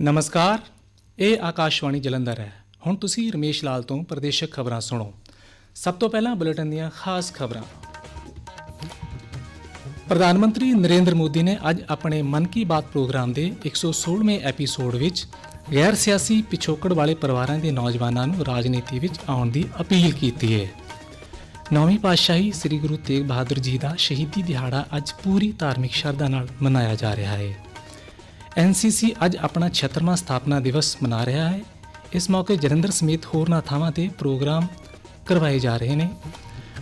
ਨਮਸਕਾਰ, ਇਹ ਆਕਾਸ਼ਵਾਣੀ ਜਲੰਧਰ ਹੈ। ਹੁਣ ਤੁਸੀਂ ਰਮੇਸ਼ ਲਾਲ ਤੋਂ ਪ੍ਰਦੇਸ਼ਕ ਖਬਰਾਂ ਸੁਣੋ। ਸਭ ਤੋਂ ਪਹਿਲਾਂ ਬੁਲੇਟਿਨ ਦੀਆਂ ਖਾਸ ਖਬਰਾਂ। ਪ੍ਰਧਾਨ ਮੰਤਰੀ ਨਰਿੰਦਰ ਮੋਦੀ ਨੇ ਅੱਜ ਆਪਣੇ ਮਨ ਕੀ ਬਾਤ ਪ੍ਰੋਗਰਾਮ ਦੇ 116ਵੇਂ ਐਪੀਸੋਡ ਵਿੱਚ ਗੈਰ ਸਿਆਸੀ ਪਿਛੋਕੜ ਵਾਲੇ ਪਰਿਵਾਰਾਂ ਦੇ ਨੌਜਵਾਨਾਂ ਨੂੰ ਰਾਜਨੀਤੀ ਵਿੱਚ ਆਉਣ ਦੀ ਅਪੀਲ ਕੀਤੀ ਹੈ। ਨੌਵੀਂ ਪਾਤਸ਼ਾਹੀ ਸ੍ਰੀ ਗੁਰੂ ਤੇਗ ਬਹਾਦਰ ਜੀ ਦਾ ਸ਼ਹੀਦੀ ਦਿਹਾੜਾ ਅੱਜ ਪੂਰੀ ਧਾਰਮਿਕ ਸ਼ਰਧਾ ਨਾਲ ਮਨਾਇਆ ਜਾ ਰਿਹਾ ਹੈ। ਐਨਸੀਸੀ ਅੱਜ ਆਪਣਾ 76ਵਾਂ ਸਥਾਪਨਾ ਦਿਵਸ ਮਨਾ ਰਿਹਾ ਹੈ। ਇਸ ਮੌਕੇ ਜਲੰਧਰ ਸਮੇਤ ਹੋਰਨਾਂ ਥਾਵਾਂ ਤੇ ਪ੍ਰੋਗਰਾਮ ਕਰਵਾਏ ਜਾ ਰਹੇ ਨੇ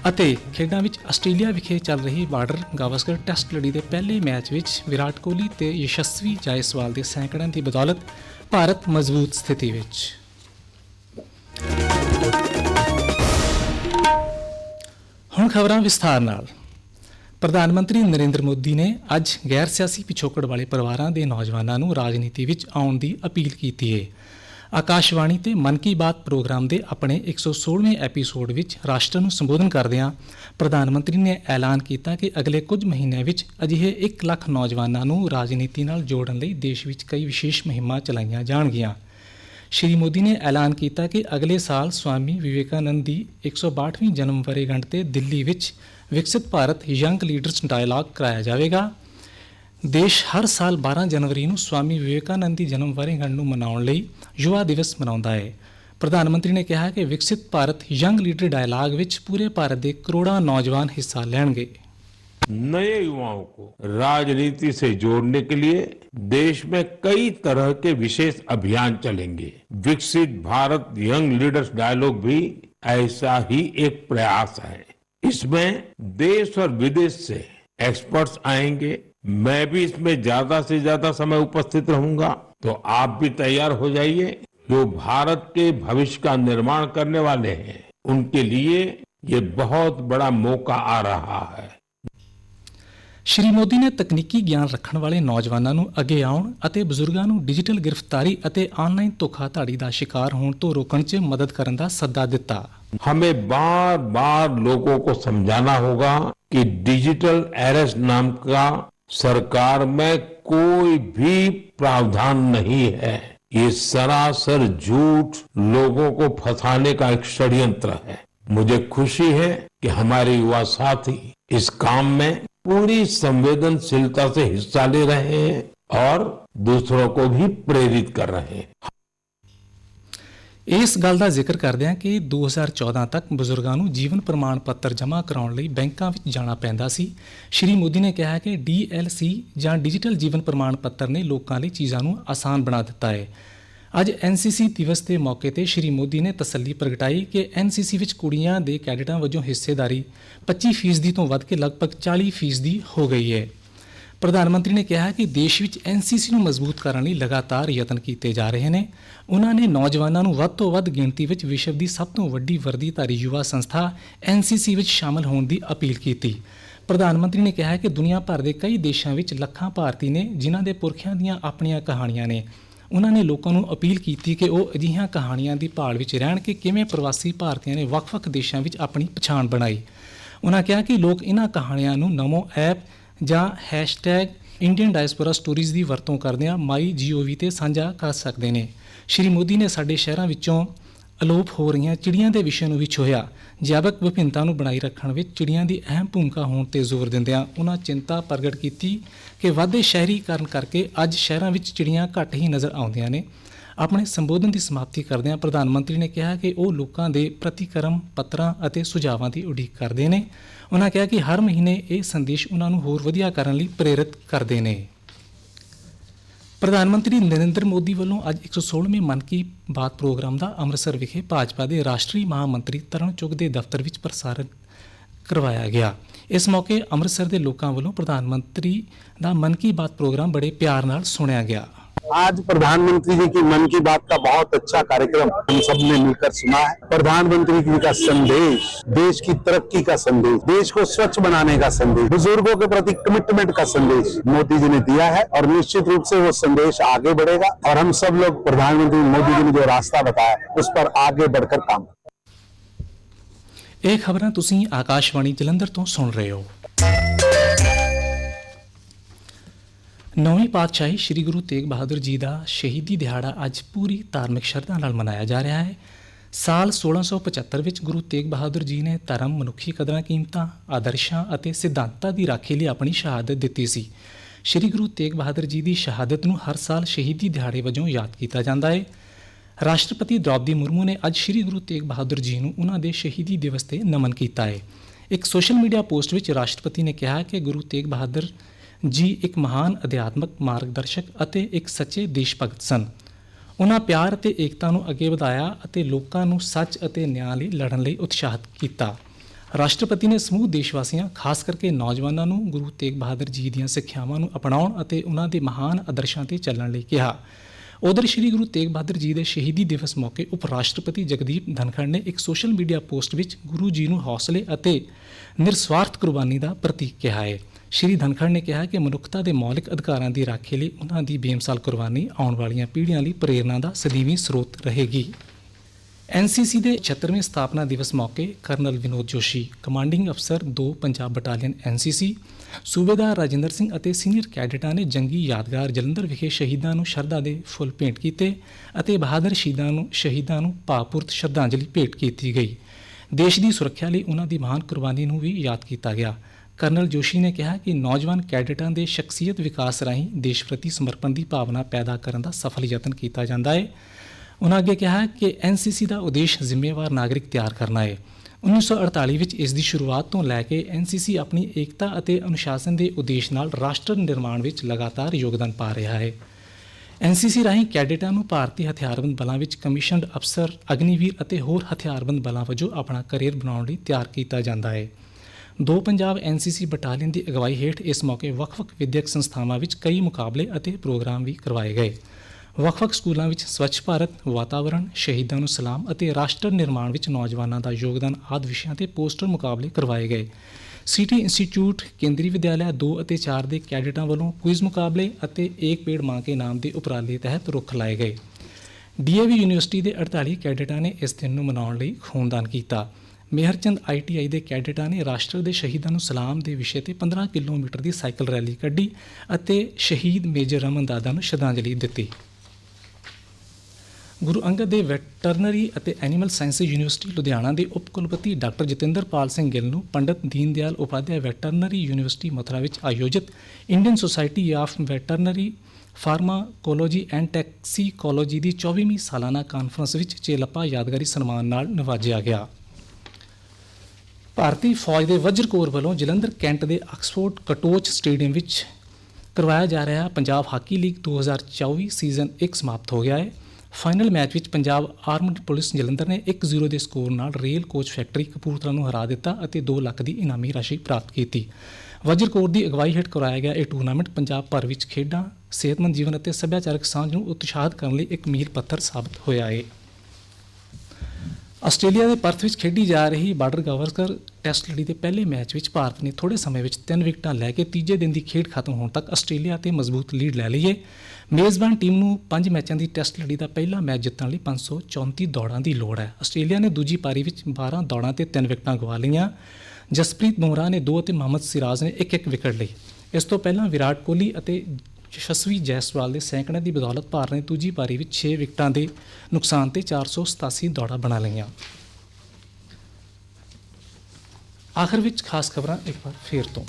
ਅਤੇ ਖੇਡਾਂ ਵਿੱਚ ਆਸਟ੍ਰੇਲੀਆ ਵਿਖੇ ਚੱਲ ਰਹੀ ਬਾਰਡਰ ਗਾਵਸਕਰ ਟੈਸਟ ਲੜੀ ਦੇ ਪਹਿਲੇ ਮੈਚ ਵਿੱਚ ਵਿਰਾਟ ਕੋਹਲੀ ਤੇ ਯਸ਼ਸਵੀ ਜਾਇਸਵਾਲ ਦੇ ਸੈਂਕੜਿਆਂ ਦੀ ਬਦੌਲਤ ਭਾਰਤ ਮਜ਼ਬੂਤ ਸਥਿਤੀ ਵਿੱਚ। ਹੁਣ ਖਬਰਾਂ ਵਿਸਥਾਰ ਨਾਲ। ਪ੍ਰਧਾਨ ਮੰਤਰੀ ਨਰਿੰਦਰ ਮੋਦੀ ਨੇ ਅੱਜ ਗੈਰ ਸਿਆਸੀ ਪਿਛੋਕੜ ਵਾਲੇ ਪਰਿਵਾਰਾਂ ਦੇ ਨੌਜਵਾਨਾਂ ਨੂੰ ਰਾਜਨੀਤੀ ਵਿੱਚ ਆਉਣ ਦੀ ਅਪੀਲ ਕੀਤੀ ਹੈ ਆਕਾਸ਼ਵਾਣੀ ਤੇ ਮਨ ਕੀ ਬਾਤ ਪ੍ਰੋਗਰਾਮ ਦੇ ਆਪਣੇ 116ਵੇਂ ਐਪੀਸੋਡ ਵਿੱਚ ਰਾਸ਼ਟਰ ਨੂੰ ਸੰਬੋਧਨ ਕਰਦਿਆਂ ਪ੍ਰਧਾਨ ਮੰਤਰੀ ਨੇ ਐਲਾਨ ਕੀਤਾ ਕਿ ਅਗਲੇ ਕੁਝ ਮਹੀਨਿਆਂ ਵਿੱਚ ਅਜਿਹੇ 1 ਲੱਖ ਨੌਜਵਾਨਾਂ ਨੂੰ ਰਾਜਨੀਤੀ ਨਾਲ ਜੋੜਨ ਲਈ ਦੇਸ਼ ਵਿੱਚ ਕਈ ਵਿਸ਼ੇਸ਼ ਮੁਹਿੰਮਾਂ ਚਲਾਈਆਂ ਜਾਣਗੀਆਂ। ਸ਼੍ਰੀ ਮੋਦੀ ਨੇ ਐਲਾਨ ਕੀਤਾ ਕਿ ਅਗਲੇ ਸਾਲ ਸਵਾਮੀ ਵਿਵੇਕਾਨੰਦ ਦੀ 162ਵੀਂ ਜਨਮ ਵਰ੍ਹੇਗੰਢ ਤੇ ਦਿੱਲੀ ਵਿੱਚ ਵਿਕਸਿਤ ਭਾਰਤ ਯੰਗ ਲੀਡਰਸ ਡਾਇਲਾਗ ਕਰਾਇਆ ਜਾਵੇਗਾ। ਦੇਸ਼ ਹਰ ਸਾਲ 12 ਜਨਵਰੀ ਨੂੰ ਸਵਾਮੀ ਵਿਵੇਕਾਨੰਦ ਦੀ ਜਨਮ ਵਰ੍ਹੇਗੰਢ ਨੂੰ ਮਨਾਉਣ ਲਈ ਯੁਵਾ ਦਿਵਸ ਮਨਾਉਂਦਾ ਹੈ। ਪ੍ਰਧਾਨ ਮੰਤਰੀ ਨੇ ਕਿਹਾ ਕਿ ਵਿਕਸਿਤ ਭਾਰਤ ਯੰਗ ਲੀਡਰ ਡਾਇਲਾਗ ਵਿੱਚ ਪੂਰੇ ਭਾਰਤ ਦੇ ਕਰੋੜਾਂ ਨੌਜਵਾਨ ਹਿੱਸਾ ਲੈਣਗੇ। नए युवाओं को राजनीति से जोड़ने के लिए देश में कई तरह के विशेष अभियान चलेंगे। विकसित भारत यंग लीडर्स डायलॉग भी ऐसा ही एक प्रयास है। इसमें देश और विदेश से एक्सपर्ट्स आएँगे। मैं भी इसमें ज़्यादा से ज़्यादा समय उपस्थित रहूँगा। तो आप भी तैयार हो जाइए। जो भारत के भविष्य का निर्माण करने वाले हैं, उनके लिए ये बहुत बड़ा मौका आ रहा है। ਸ਼੍ਰੀ ਮੋਦੀ ਨੇ ਤਕਨੀਕੀ ਗਿਆਨ ਰੱਖਣ ਵਾਲੇ ਨੌਜਵਾਨਾਂ ਨੂੰ ਅੱਗੇ ਆਉਣ ਅਤੇ ਬਜ਼ੁਰਗਾਂ ਨੂੰ ਡਿਜੀਟਲ ਗ੍ਰਿਫਤਾਰੀ ਅਤੇ ਆਨਲਾਈਨ ਧੋਖਾਧੜੀ ਦਾ ਸ਼ਿਕਾਰ ਹੋਣ ਤੋਂ ਰੋਕਣ 'ਚ ਮਦਦ ਕਰਨ ਦਾ ਸੱਦਾ ਦਿੱਤਾ हमें बार बार लोगों को समझाना होगा कि डिजिटल अरेस्ट नाम का सरकार में कोई भी प्रावधान नहीं है ये सरासर झूठ लोगों को फंसाने का एक षड्यंत्र है मुझे खुशी है कि हमारे युवा साथी इस काम में पूरी संवेदनशीलता से हिस्सा ले रहे हैं और दूसरों को भी प्रेरित कर रहे हैं ਇਸ ਗੱਲ ਦਾ ਜ਼ਿਕਰ ਕਰਦਿਆਂ ਕਿ 2014 ਤੱਕ ਬਜ਼ੁਰਗਾਂ ਨੂੰ ਜੀਵਨ ਪ੍ਰਮਾਣ ਪੱਤਰ ਜਮ੍ਹਾਂ ਕਰਾਉਣ ਲਈ ਬੈਂਕਾਂ ਵਿੱਚ ਜਾਣਾ ਪੈਂਦਾ ਸੀ ਸ਼੍ਰੀ ਮੋਦੀ ਨੇ ਕਿਹਾ ਕਿ DLC ਜਾਂ ਡਿਜੀਟਲ ਜੀਵਨ ਪ੍ਰਮਾਣ ਪੱਤਰ ਨੇ ਲੋਕਾਂ ਲਈ ਚੀਜ਼ਾਂ ਨੂੰ ਆਸਾਨ ਬਣਾ ਦਿੱਤਾ ਹੈ ਅੱਜ NCC ਦਿਵਸ ਦੇ ਮੌਕੇ ਤੇ ਸ਼੍ਰੀ ਮੋਦੀ ਨੇ ਤਸੱਲੀ ਪ੍ਰਗਟਾਈ ਕਿ NCC ਵਿੱਚ ਕੁੜੀਆਂ ਦੇ ਕੈਡਿਟਾਂ ਵਜੋਂ ਹਿੱਸੇਦਾਰੀ 25% ਤੋਂ ਵੱਧ ਕੇ ਲਗਭਗ 40% ਹੋ ਗਈ ਹੈ। ਪ੍ਰਧਾਨ ਮੰਤਰੀ ਨੇ ਕਿਹਾ ਕਿ ਦੇਸ਼ ਵਿੱਚ ਐਨਸੀਸੀ ਨੂੰ ਮਜ਼ਬੂਤ ਕਰਨ ਲਈ ਲਗਾਤਾਰ ਯਤਨ ਕੀਤੇ ਜਾ ਰਹੇ ਨੇ। ਉਹਨਾਂ ਨੇ ਨੌਜਵਾਨਾਂ ਨੂੰ ਵੱਧ ਤੋਂ ਵੱਧ ਗਿਣਤੀ ਵਿੱਚ ਵਿਸ਼ਵ ਦੀ ਸਭ ਤੋਂ ਵੱਡੀ ਵਰਦੀਧਾਰੀ ਯੁਵਾ ਸੰਸਥਾ ਐਨਸੀਸੀ ਵਿੱਚ ਸ਼ਾਮਲ ਹੋਣ ਦੀ ਅਪੀਲ ਕੀਤੀ। ਪ੍ਰਧਾਨ ਮੰਤਰੀ ਨੇ ਕਿਹਾ ਕਿ ਦੁਨੀਆ ਭਰ ਦੇ ਕਈ ਦੇਸ਼ਾਂ ਵਿੱਚ ਲੱਖਾਂ ਭਾਰਤੀ ਨੇ ਜਿਨ੍ਹਾਂ ਦੇ ਪੁਰਖਿਆਂ ਦੀਆਂ ਆਪਣੀਆਂ ਕਹਾਣੀਆਂ ਨੇ। ਉਹਨਾਂ ਨੇ ਲੋਕਾਂ ਨੂੰ ਅਪੀਲ ਕੀਤੀ ਕਿ ਉਹ ਅਜਿਹੀਆਂ ਕਹਾਣੀਆਂ ਦੀ ਭਾਲ ਵਿੱਚ ਰਹਿਣ ਕਿ ਕਿਵੇਂ ਪ੍ਰਵਾਸੀ ਭਾਰਤੀਆਂ ਨੇ ਵੱਖ-ਵੱਖ ਦੇਸ਼ਾਂ ਵਿੱਚ ਆਪਣੀ ਪਛਾਣ ਬਣਾਈ। ਉਹਨਾਂ ਕਿਹਾ ਕਿ ਲੋਕ ਇਹਨਾਂ ਕਹਾਣੀਆਂ ਨੂੰ ਨਮੋ ਐਪ ਜਾਂ ਹੈਸ਼ਟੈਗ #ਇੰਡੀਅਨ ਡਾਇਸਪੋਰਾ ਸਟੋਰੀਜ਼ ਦੀ ਵਰਤੋਂ ਕਰਦਿਆਂ ਮਾਈ ਤੇ ਸਾਂਝਾ ਕਰ ਸਕਦੇ ਨੇ। ਸ਼੍ਰੀ ਮੋਦੀ ਨੇ ਸਾਡੇ ਸ਼ਹਿਰਾਂ ਵਿੱਚੋਂ ਅਲੋਪ ਹੋ ਰਹੀਆਂ ਚਿੜੀਆਂ ਦੇ ਵਿਸ਼ੇ ਨੂੰ ਵੀ ਛੋਹਿਆ। ਜੈਵਿਕ ਵਿਭਿੰਨਤਾ ਨੂੰ ਬਣਾਈ ਰੱਖਣ ਵਿੱਚ ਚਿੜੀਆਂ ਦੀ ਅਹਿਮ ਭੂਮਿਕਾ ਹੋਣ ਤੇ ਜ਼ੋਰ ਦਿੰਦਿਆਂ ਉਹਨਾਂ ਚਿੰਤਾ ਪ੍ਰਗਟ ਕੀਤੀ ਕਿ ਵਾਧੇ ਸ਼ਹਿਰੀਕਰਨ ਕਰਕੇ ਅੱਜ ਸ਼ਹਿਰਾਂ ਵਿੱਚ ਚਿੜੀਆਂ ਘੱਟ ਹੀ ਨਜ਼ਰ ਆਉਂਦੀਆਂ ਨੇ। ਆਪਣੇ ਸੰਬੋਧਨ ਦੀ ਸਮਾਪਤੀ ਕਰਦਿਆਂ ਪ੍ਰਧਾਨ ਮੰਤਰੀ ਨੇ ਕਿਹਾ ਕਿ ਉਹ ਲੋਕਾਂ ਦੇ ਪ੍ਰਤੀਕਰਮ, ਪੱਤਰਾਂ ਅਤੇ ਸੁਝਾਵਾਂ ਦੀ ਉਡੀਕ ਕਰਦੇ ਨੇ। ਉਹਨਾਂ ਕਿਹਾ ਕਿ ਹਰ ਮਹੀਨੇ ਇਹ ਸੰਦੇਸ਼ ਉਹਨਾਂ ਨੂੰ ਹੋਰ ਵਧੀਆ ਕਰਨ ਲਈ ਪ੍ਰੇਰਿਤ ਕਰਦੇ ਨੇ। ਪ੍ਰਧਾਨ ਮੰਤਰੀ ਨਰਿੰਦਰ ਮੋਦੀ ਵੱਲੋਂ ਅੱਜ 116ਵੇਂ ਮਨ ਕੀ ਬਾਤ ਪ੍ਰੋਗਰਾਮ ਦਾ ਅੰਮ੍ਰਿਤਸਰ ਵਿਖੇ ਭਾਜਪਾ ਦੇ ਰਾਸ਼ਟਰੀ ਮਹਾਮੰਤਰੀ ਤਰਨ ਚੁੱਗ ਦੇ ਦਫ਼ਤਰ ਵਿੱਚ ਪ੍ਰਸਾਰਣ ਕਰਵਾਇਆ ਗਿਆ। ਇਸ ਮੌਕੇ ਅੰਮ੍ਰਿਤਸਰ ਦੇ ਲੋਕਾਂ ਵੱਲੋਂ ਪ੍ਰਧਾਨ ਮੰਤਰੀ ਦਾ ਮਨ ਕੀ ਬਾਤ ਪ੍ਰੋਗਰਾਮ ਬੜੇ ਪਿਆਰ ਨਾਲ ਸੁਣਿਆ ਗਿਆ। आज प्रधानमंत्री जी की मन की बात का बहुत अच्छा कार्यक्रम हम सब ने मिलकर सुना है प्रधानमंत्री जी का संदेश देश की तरक्की का संदेश देश को स्वच्छ बनाने का संदेश बुजुर्गों के प्रति कमिटमेंट का संदेश मोदी जी ने दिया है और निश्चित रूप से वो संदेश आगे बढ़ेगा और हम सब लोग प्रधानमंत्री मोदी जी ने जो रास्ता बताया उस पर आगे बढ़कर काम करें ਇਹ ਖਬਰਾਂ ਤੁਸੀਂ ਆਕਾਸ਼ਵਾਣੀ ਜਲੰਧਰ ਤੋਂ ਸੁਣ ਰਹੇ ਹੋ ਨੌਵੀਂ ਪਾਤਸ਼ਾਹੀ ਸ੍ਰੀ ਗੁਰੂ ਤੇਗ ਬਹਾਦਰ ਜੀ ਦਾ ਸ਼ਹੀਦੀ ਦਿਹਾੜਾ ਅੱਜ ਪੂਰੀ ਧਾਰਮਿਕ ਸ਼ਰਧਾ ਨਾਲ ਮਨਾਇਆ ਜਾ ਰਿਹਾ ਹੈ। ਸਾਲ 1675 ਵਿੱਚ ਗੁਰੂ ਤੇਗ ਬਹਾਦਰ ਜੀ ਨੇ ਧਰਮ, ਮਨੁੱਖੀ ਕਦਰਾਂ, ਕੀਮਤਾਂ, ਆਦਰਸ਼ਾਂ ਅਤੇ ਸਿਧਾਂਤਾਂ ਦੀ ਰਾਖੀ ਲਈ ਆਪਣੀ ਸ਼ਹਾਦਤ ਦਿੱਤੀ ਸੀ। ਸ੍ਰੀ ਗੁਰੂ ਤੇਗ ਬਹਾਦਰ ਜੀ ਦੀ ਸ਼ਹਾਦਤ ਨੂੰ ਹਰ ਸਾਲ ਸ਼ਹੀਦੀ ਦਿਹਾੜੇ ਵਜੋਂ ਯਾਦ ਕੀਤਾ ਜਾਂਦਾ ਹੈ। ਰਾਸ਼ਟਰਪਤੀ ਦ੍ਰੌਪਦੀ ਮੁਰਮੂ ਨੇ ਅੱਜ ਸ੍ਰੀ ਗੁਰੂ ਤੇਗ ਬਹਾਦਰ ਜੀ ਨੂੰ ਉਹਨਾਂ ਦੇ ਸ਼ਹੀਦੀ ਦਿਵਸ ਤੇ ਨਮਨ ਕੀਤਾ ਹੈ। ਇੱਕ ਸੋਸ਼ਲ ਮੀਡੀਆ ਪੋਸਟ ਵਿੱਚ ਰਾਸ਼ਟਰਪਤੀ ਨੇ ਕਿਹਾ ਕਿ ਗੁਰੂ ਤੇਗ ਬਹਾਦਰ ਜੀ ਜੀ ਇੱਕ ਮਹਾਨ ਅਧਿਆਤਮਕ ਮਾਰਗਦਰਸ਼ਕ ਅਤੇ ਇੱਕ ਸੱਚੇ ਦੇਸ਼ ਭਗਤ ਸਨ। ਉਹਨਾਂ ਪਿਆਰ ਅਤੇ ਏਕਤਾ ਨੂੰ ਅੱਗੇ ਵਧਾਇਆ ਅਤੇ ਲੋਕਾਂ ਨੂੰ ਸੱਚ ਅਤੇ ਨਿਆਂ ਲਈ ਲੜਨ ਲਈ ਉਤਸ਼ਾਹਿਤ ਕੀਤਾ। ਰਾਸ਼ਟਰਪਤੀ ਨੇ ਸਮੂਹ ਦੇਸ਼ਵਾਸੀਆਂ, ਖਾਸ ਕਰਕੇ ਨੌਜਵਾਨਾਂ ਨੂੰ ਗੁਰੂ ਤੇਗ ਬਹਾਦਰ ਜੀ ਦੀਆਂ ਸਿੱਖਿਆਵਾਂ ਨੂੰ ਅਪਣਾਉਣ ਅਤੇ ਉਹਨਾਂ ਦੇ ਮਹਾਨ ਆਦਰਸ਼ਾਂ ਤੇ ਚੱਲਣ ਲਈ ਕਿਹਾ। ਉਧਰ ਸ੍ਰੀ ਗੁਰੂ ਤੇਗ ਬਹਾਦਰ ਜੀ ਦੇ ਸ਼ਹੀਦੀ ਦਿਵਸ ਮੌਕੇ ਉਪ ਰਾਸ਼ਟਰਪਤੀ ਜਗਦੀਪ ਧਨਖੜ ਨੇ ਇੱਕ ਸੋਸ਼ਲ ਮੀਡੀਆ ਪੋਸਟ ਵਿੱਚ ਗੁਰੂ ਜੀ ਨੂੰ ਹੌਸਲੇ ਅਤੇ ਨਿਰਸਵਾਰਥ ਕੁਰਬਾਨੀ ਦਾ ਪ੍ਰਤੀਕ ਕਿਹਾ ਹੈ। ਸ਼੍ਰੀ ਧਨਖੜ ਨੇ ਕਿਹਾ ਕਿ ਮਨੁੱਖਤਾ ਦੇ ਮੌਲਿਕ ਅਧਿਕਾਰਾਂ ਦੀ ਰਾਖੀ ਲਈ ਉਹਨਾਂ ਦੀ ਬੇਮਿਸਾਲ ਕੁਰਬਾਨੀ ਆਉਣ ਵਾਲੀਆਂ ਪੀੜ੍ਹੀਆਂ ਲਈ ਪ੍ਰੇਰਣਾ ਦਾ ਸਦੀਵੀ ਸਰੋਤ ਰਹੇਗੀ। ਐਨਸੀਸੀ ਦੇ 76ਵੇਂ ਸਥਾਪਨਾ ਦਿਵਸ ਮੌਕੇ ਕਰਨਲ ਵਿਨੋਦ ਜੋਸ਼ੀ, ਕਮਾਂਡਿੰਗ ਅਫਸਰ 2 ਪੰਜਾਬ ਬਟਾਲੀਅਨ ਐਨਸੀਸੀ ਸੂਬੇਦਾਰ ਰਾਜਿੰਦਰ ਸਿੰਘ ਅਤੇ ਸੀਨੀਅਰ ਕੈਡਟਾਂ ਨੇ ਜੰਗੀ ਯਾਦਗਾਰ ਜਲੰਧਰ ਵਿਖੇ ਸ਼ਹੀਦਾਂ ਨੂੰ ਸ਼ਰਧਾ ਦੇ ਫੁੱਲ ਭੇਂਟ ਕੀਤੇ ਅਤੇ ਬਹਾਦਰ ਸ਼ਹੀਦਾਂ ਨੂੰ ਸ਼ਹੀਦਾਂ ਨੂੰ ਭਾਵਪੂਰਤ ਸ਼ਰਧਾਂਜਲੀ ਭੇਟ ਕੀਤੀ ਗਈ। ਦੇਸ਼ ਦੀ ਸੁਰੱਖਿਆ ਲਈ ਉਹਨਾਂ ਦੀ ਮਹਾਨ ਕੁਰਬਾਨੀ ਨੂੰ ਵੀ ਯਾਦ ਕੀਤਾ ਗਿਆ। ਕਰਨਲ ਜੋਸ਼ੀ ਨੇ ਕਿਹਾ ਕਿ ਨੌਜਵਾਨ ਕੈਡਿਟਾਂ ਦੇ ਸ਼ਖਸੀਅਤ ਵਿਕਾਸ ਰਾਹੀਂ ਦੇਸ਼ ਪ੍ਰਤੀ ਸਮਰਪਣ ਦੀ ਭਾਵਨਾ ਪੈਦਾ ਕਰਨ ਦਾ ਸਫਲ ਯਤਨ ਕੀਤਾ ਜਾਂਦਾ ਹੈ ਉਹਨਾਂ ਅੱਗੇ ਕਿਹਾ ਕਿ ਐਨਸੀਸੀ ਦਾ ਉਦੇਸ਼ ਜ਼ਿੰਮੇਵਾਰ ਨਾਗਰਿਕ ਤਿਆਰ ਕਰਨਾ ਹੈ 1948 ਵਿੱਚ ਇਸ ਦੀ ਸ਼ੁਰੂਆਤ ਤੋਂ ਲੈ ਕੇ ਐਨਸੀਸੀ ਆਪਣੀ ਏਕਤਾ ਅਤੇ ਅਨੁਸ਼ਾਸਨ ਦੇ ਉਦੇਸ਼ ਨਾਲ ਰਾਸ਼ਟਰ ਨਿਰਮਾਣ ਵਿੱਚ ਲਗਾਤਾਰ ਯੋਗਦਾਨ ਪਾ ਰਿਹਾ ਹੈ ਐਨਸੀਸੀ ਰਾਹੀਂ ਕੈਡਿਟਾਂ ਨੂੰ ਭਾਰਤੀ ਹਥਿਆਰਬੰਦ ਬਲਾਂ ਵਿੱਚ ਕਮਿਸ਼ਨਡ ਅਫਸਰ, ਅਗਨੀਵੀਰ ਅਤੇ ਹੋਰ ਹਥਿਆਰਬੰਦ ਬਲਾਂ ਵਜੋਂ ਆਪਣਾ ਕੈਰੀਅਰ ਬਣਾਉਣ ਲਈ ਤਿਆਰ ਕੀਤਾ ਜਾਂਦਾ ਹੈ ਦੋ ਪੰਜਾਬ ਐਨਸੀਸੀ ਬਟਾਲੀਅਨ ਦੀ ਅਗਵਾਈ ਹੇਠ ਇਸ ਮੌਕੇ ਵੱਖ-ਵੱਖ ਵਿਦਿਅਕ ਸੰਸਥਾਵਾਂ ਵਿੱਚ ਕਈ ਮੁਕਾਬਲੇ ਅਤੇ ਪ੍ਰੋਗਰਾਮ ਵੀ ਕਰਵਾਏ ਗਏ। ਵੱਖ-ਵੱਖ ਸਕੂਲਾਂ ਵਿੱਚ ਸਵੱਛ ਭਾਰਤ, ਵਾਤਾਵਰਣ, ਸ਼ਹੀਦਾਂ ਨੂੰ ਸਲਾਮ ਅਤੇ ਰਾਸ਼ਟਰ ਨਿਰਮਾਣ ਵਿੱਚ ਨੌਜਵਾਨਾਂ ਦਾ ਯੋਗਦਾਨ ਆਦਿ ਵਿਸ਼ਿਆਂ ਤੇ ਪੋਸਟਰ ਮੁਕਾਬਲੇ ਕਰਵਾਏ ਗਏ। ਸਿਟੀ ਇੰਸਟੀਚਿਊਟ ਕੇਂਦਰੀ ਵਿਦਿਆਲਿਆ 2 ਅਤੇ 4 ਦੇ ਕੈਡਟਾਂ ਵੱਲੋਂ ਕੁਇਜ਼ ਮੁਕਾਬਲੇ ਅਤੇ ਏਕ ਪੇੜ ਮਾਂ ਕੇ ਨਾਮ ਦੇ ਉਪਰਾਲੇ ਤਹਿਤ ਰੁੱਖ ਲਾਏ ਗਏ। ਡੀਏਵੀ ਯੂਨੀਵਰਸਿਟੀ ਦੇ 48 ਕੈਡਿਟਾਂ ਨੇ ਇਸ ਦਿਨ ਨੂੰ ਮਨਾਉਣ ਲਈ ਖੂਨਦਾਨ ਕੀਤਾ। ਮੇਹਰਚੰਦ ਆਈਟੀਆਈ ਦੇ ਕੈਡਿਟਾਂ ਨੇ ਰਾਸ਼ਟਰ ਦੇ ਸ਼ਹੀਦਾਂ ਨੂੰ ਸਲਾਮ ਦੇ ਵਿਸ਼ੇ ਤੇ 15 ਕਿਲੋਮੀਟਰ ਦੀ ਸਾਈਕਲ ਰੈਲੀ ਕੱਢੀ ਅਤੇ ਸ਼ਹੀਦ ਮੇਜਰ ਰਮਨ ਦਾਦਾ ਨੂੰ ਸ਼ਰਧਾਂਜਲੀ ਦਿੱਤੀ। ਗੁਰੂ ਅੰਗਦ ਦੇਵ ਵੈਟਰਨਰੀ ਅਤੇ ਐਨੀਮਲ ਸਾਇੰਸ ਯੂਨੀਵਰਸਿਟੀ ਲੁਧਿਆਣਾ ਦੇ ਉਪ ਕੁਲਪਤੀ ਡਾਕਟਰ ਜਤਿੰਦਰਪਾਲ ਸਿੰਘ ਗਿੱਲ ਨੂੰ ਪੰਡਤ ਦੀਨਦਿਆਲ ਉਪਾਧਿਆਇ ਵੈਟਰਨਰੀ ਯੂਨੀਵਰਸਿਟੀ ਮਥੁਰਾ ਵਿੱਚ ਆਯੋਜਿਤ Indian society of veterinary pharmacology and toxicology ਦੀ 24ਵੀਂ ਸਾਲਾਨਾ ਕਾਨਫਰੰਸ ਵਿੱਚ ਚੇਲੱਪਾ ਯਾਦਗਾਰੀ ਸਨਮਾਨ ਨਾਲ ਨਿਵਾਜਿਆ ਗਿਆ। ਭਾਰਤੀ ਫੌਜ ਦੇ ਵਜਰ ਕੋਰ ਵੱਲੋਂ ਜਲੰਧਰ ਕੈਂਟ ਦੇ ਆਕਸਫੋਰਡ ਕਟੋਚ ਸਟੇਡੀਅਮ ਵਿੱਚ ਕਰਵਾਇਆ ਜਾ ਰਿਹਾ ਪੰਜਾਬ ਹਾਕੀ ਲੀਗ 2024 ਸੀਜ਼ਨ 1 ਸਮਾਪਤ ਹੋ ਗਿਆ ਹੈ। ਫਾਈਨਲ ਮੈਚ ਵਿੱਚ ਪੰਜਾਬ ਆਰਮਡ ਪੁਲਿਸ ਜਲੰਧਰ ਨੇ 1-0 ਦੇ ਸਕੋਰ ਨਾਲ ਰੇਲ ਕੋਚ ਫੈਕਟਰੀ ਕਪੂਰਥਲਾ ਨੂੰ ਹਰਾ ਦਿੱਤਾ ਅਤੇ 2 ਲੱਖ ਦੀ ਇਨਾਮੀ ਰਾਸ਼ੀ ਪ੍ਰਾਪਤ ਕੀਤੀ। ਵਜਰ ਕੋਰ ਦੀ ਅਗਵਾਈ ਹੇਠ ਕਰਵਾਇਆ ਗਿਆ ਇਹ ਟੂਰਨਾਮੈਂਟ ਪੰਜਾਬ ਭਰ ਵਿੱਚ ਖੇਡਾਂ, ਸਿਹਤਮੰਦ ਜੀਵਨ ਅਤੇ ਸੱਭਿਆਚਾਰਕ ਸਾਂਝ ਨੂੰ ਉਤਸ਼ਾਹਿਤ ਕਰਨ ਲਈ ਇੱਕ ਮੀਲ ਪੱਥਰ ਸਾਬਤ ਹੋਇਆ ਹੈ। ਆਸਟ੍ਰੇਲੀਆ ਦੇ ਪਰਥ ਵਿੱਚ ਖੇਡੀ ਜਾ ਰਹੀ ਬਾਰਡਰ ਗਾਵਸਕਰ ਟੈਸਟ ਲੜੀ ਦੇ ਪਹਿਲੇ ਮੈਚ ਵਿੱਚ ਭਾਰਤ ਨੇ ਥੋੜੇ ਸਮੇਂ ਵਿੱਚ ਤਿੰਨ ਵਿਕਟਾਂ ਲੈ ਕੇ ਤੀਜੇ ਦਿਨ ਦੀ ਖੇਡ ਖਤਮ ਹੋਣ ਤੱਕ ਆਸਟ੍ਰੇਲੀਆ ਤੇ ਮਜ਼ਬੂਤ ਲੀਡ ਲੈ ਲਈ ਹੈ। ਮੇਜ਼ਬਾਨ ਟੀਮ ਨੂੰ ਪੰਜ ਮੈਚਾਂ ਦੀ ਟੈਸਟ ਲੜੀ ਦਾ ਪਹਿਲਾ ਮੈਚ ਜਿੱਤਣ ਲਈ 534 ਦੌੜਾਂ ਦੀ ਲੋੜ ਹੈ। ਆਸਟ੍ਰੇਲੀਆ ਨੇ ਦੂਜੀ ਪਾਰੀ ਵਿੱਚ 12 ਦੌੜਾਂ ਤੇ ਤਿੰਨ ਵਿਕਟਾਂ ਗਵਾ ਲਈਆਂ। ਜਸਪ੍ਰੀਤ ਬੁਮਰਾਹ ਨੇ ਦੋ ਅਤੇ ਮੁਹੰਮਦ ਸਿਰਾਜ ਨੇ ਇੱਕ ਇੱਕ ਵਿਕਟ ਲਈ ਇਸ ਤੋਂ ਪਹਿਲਾਂ ਵਿਰਾਟ ਕੋਹਲੀ ਅਤੇ ਯਸ਼ਸਵੀ ਜੈਸਵਾਲ ਦੇ ਸੈਂਕੜੇ ਦੀ ਬਦੌਲਤ ਭਾਰਤ ਨੇ ਦੂਜੀ ਪਾਰੀ ਵਿੱਚ 6 ਵਿਕਟਾਂ ਦੇ ਨੁਕਸਾਨ ਤੇ 487 ਦੌੜਾਂ ਬਣਾ ਲਈਆਂ। ਆਖਰ ਵਿੱਚ ਖਾਸ ਖਬਰਾਂ ਇੱਕ ਵਾਰ ਫੇਰ ਤੋਂ।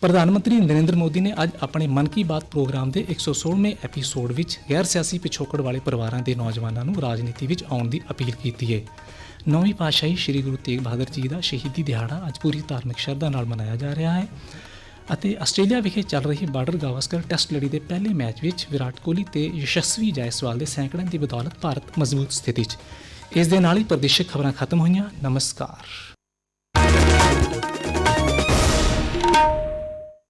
ਪ੍ਰਧਾਨ ਮੰਤਰੀ ਨਰਿੰਦਰ ਮੋਦੀ ਨੇ ਅੱਜ ਆਪਣੇ ਮਨ ਕੀ ਬਾਤ ਪ੍ਰੋਗਰਾਮ ਦੇ 116ਵੇਂ ਐਪੀਸੋਡ ਵਿੱਚ ਗੈਰ ਸਿਆਸੀ ਪਿਛੋਕੜ ਵਾਲੇ ਪਰਿਵਾਰਾਂ ਦੇ ਨੌਜਵਾਨਾਂ ਨੂੰ ਰਾਜਨੀਤੀ ਵਿੱਚ ਆਉਣ ਦੀ ਅਪੀਲ ਕੀਤੀ ਹੈ ਨੌਵੀਂ ਪਾਤਸ਼ਾਹੀ ਸ੍ਰੀ ਗੁਰੂ ਤੇਗ ਬਹਾਦਰ ਜੀ ਦਾ ਸ਼ਹੀਦੀ ਦਿਹਾੜਾ ਅੱਜ ਪੂਰੀ ਧਾਰਮਿਕ ਸ਼ਰਧਾ ਨਾਲ ਮਨਾਇਆ ਜਾ ਰਿਹਾ ਹੈ ਅਤੇ ਆਸਟ੍ਰੇਲੀਆ ਵਿਖੇ ਚੱਲ ਰਹੀ ਬਾਰਡਰ ਗਾਵਸਕਰ ਟੈਸਟ ਲੜੀ ਦੇ ਪਹਿਲੇ ਮੈਚ ਵਿੱਚ ਵਿਰਾਟ ਕੋਹਲੀ ਤੇ ਯਸ਼ਸਵੀ ਜਾਇਸਵਾਲ ਦੇ ਸੈਂਕੜਿਆਂ ਦੀ ਬਦੌਲਤ ਭਾਰਤ ਮਜ਼ਬੂਤ ਸਥਿਤੀ 'ਚ। ਇਸ ਦੇ ਨਾਲ ਹੀ ਪ੍ਰਦੇਸ਼ਿਕ ਖਬਰਾਂ ਖਤਮ ਹੋਈਆਂ। ਨਮਸਕਾਰ।